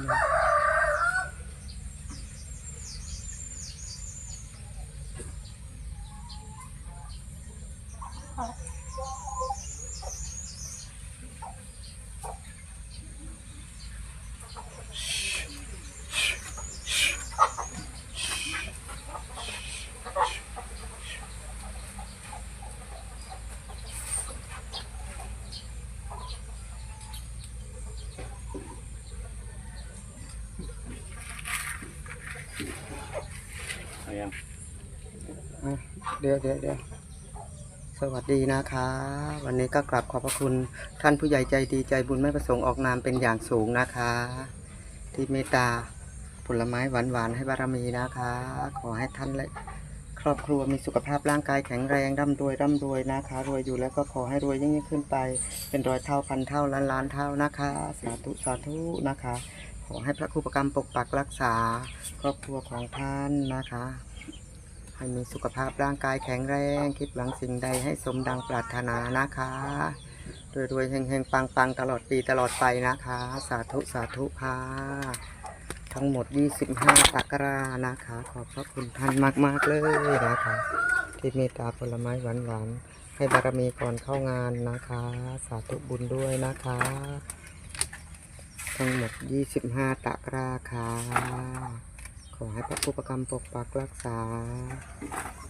있습니다. 아. เลยอะเดี๋ยวเดี๋ยวเดี๋ยวสวัสดีนะคะ วันนี้ก็กลับขอบพระคุณท่านผู้ใหญ่ใจดีใจบุญไม่ประสงค์ออกนามเป็นอย่างสูงนะคะ ที่เมตตาผลไม้หวานๆให้บารมีนะคะ ขอให้ท่านและครอบครัวมีสุขภาพร่างกายแข็งแรงร่ำรวยร่ำรวยนะคะ รวยอยู่แล้วก็ขอให้รวยยิ่งยิ่งขึ้นไป เป็นร้อยเท่าพันเท่าล้านล้านเท่านะคะ สาธุสาธุนะคะ ขอให้พระครูประกรรมปกปักรักษา ครอบครัวของท่านนะคะ ให้มีสุขภาพร่างกายแข็งแรง คิดหวังสิ่งใดให้สมดังปรารถนานะคะรวยรวยๆเฮงเฮงปังปังๆ ตลอดปีตลอดไปนะคะ สาธุสาธุค่ะ ทั้งหมด 25ตะกร้านะคะ ขอบพระคุณท่านมากๆเลยนะคะ ที่เมตตาผลไม้หวานๆ ให้บารมีก่อนเข้างานนะคะ สาธุบุญด้วยนะคะ ทั้งหมด 25ตะกร้าค่ะ อให้พระครูประกรรมปกปักรักษา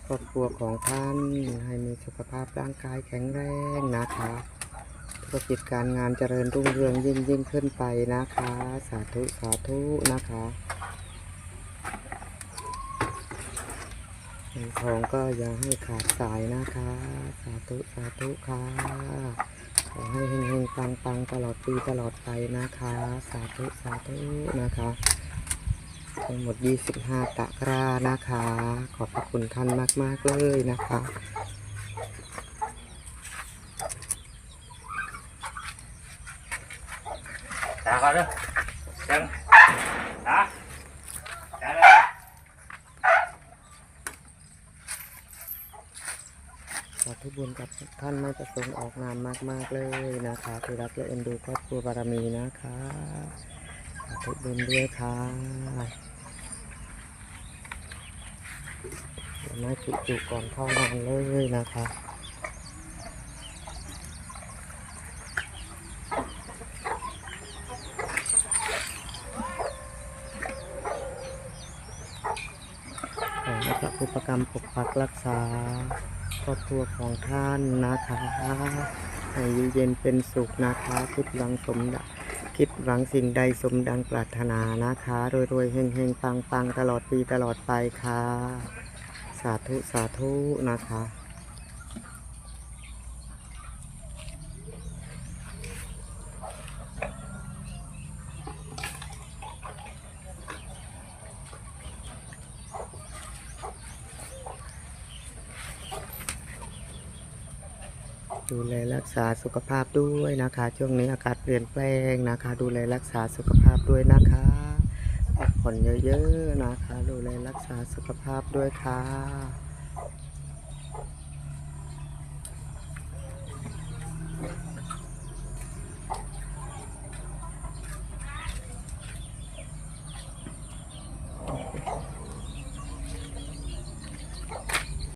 ครอบครัวของท่านให้มีสุขภาพร่างกายแข็งแรงนะคะธุรกิจการงานเจริญรุ่งเรืองยิ่งยิ่งขึ้นไปนะคะ สาธุสาธุนะคะเงินทองก็อย่าให้ขาดสายนะคะ สาธุสาธุค่ะขอให้เฮงๆปังๆตลอดปีตลอดไปนะคะ สาธุสาธุนะคะ ทั้งหมด 25 ตะกร้านะคะ ขอบพระคุณท่านมาก ๆ เลยนะคะตาก่อนเด้อเจังตาตาเลยขอทุกบุญกับท่านไม่ประสงค์ออกนามมาก ๆ เลยนะคะที่รักและเอ็นดูครอบครัวบารมีนะคะขอทุกบุญด้วยค่ะ เดี๋ยวมาจุๆก่อนเข้างานเลยนะคะขอให้พระอุปกรรมปกปักรักษาครอบครัวของท่านนะคะ ให้เย็นเป็นสุขนะคะคิดหวังสมดัง คิดหวังสิ่งใดสมดังปรารถนานะคะรวยรวยๆเฮงเฮงปังปังๆ ตลอดปีตลอดไปค่ะ สาธุ สาธุนะคะ ดูแลรักษาสุขภาพด้วยนะคะ ช่วงนี้อากาศเปลี่ยนแปลงนะคะ ดูแลรักษาสุขภาพด้วยนะคะพักผ่อนเยอะๆนะคะ ดูแลรักษาสุขภาพด้วยค่ะ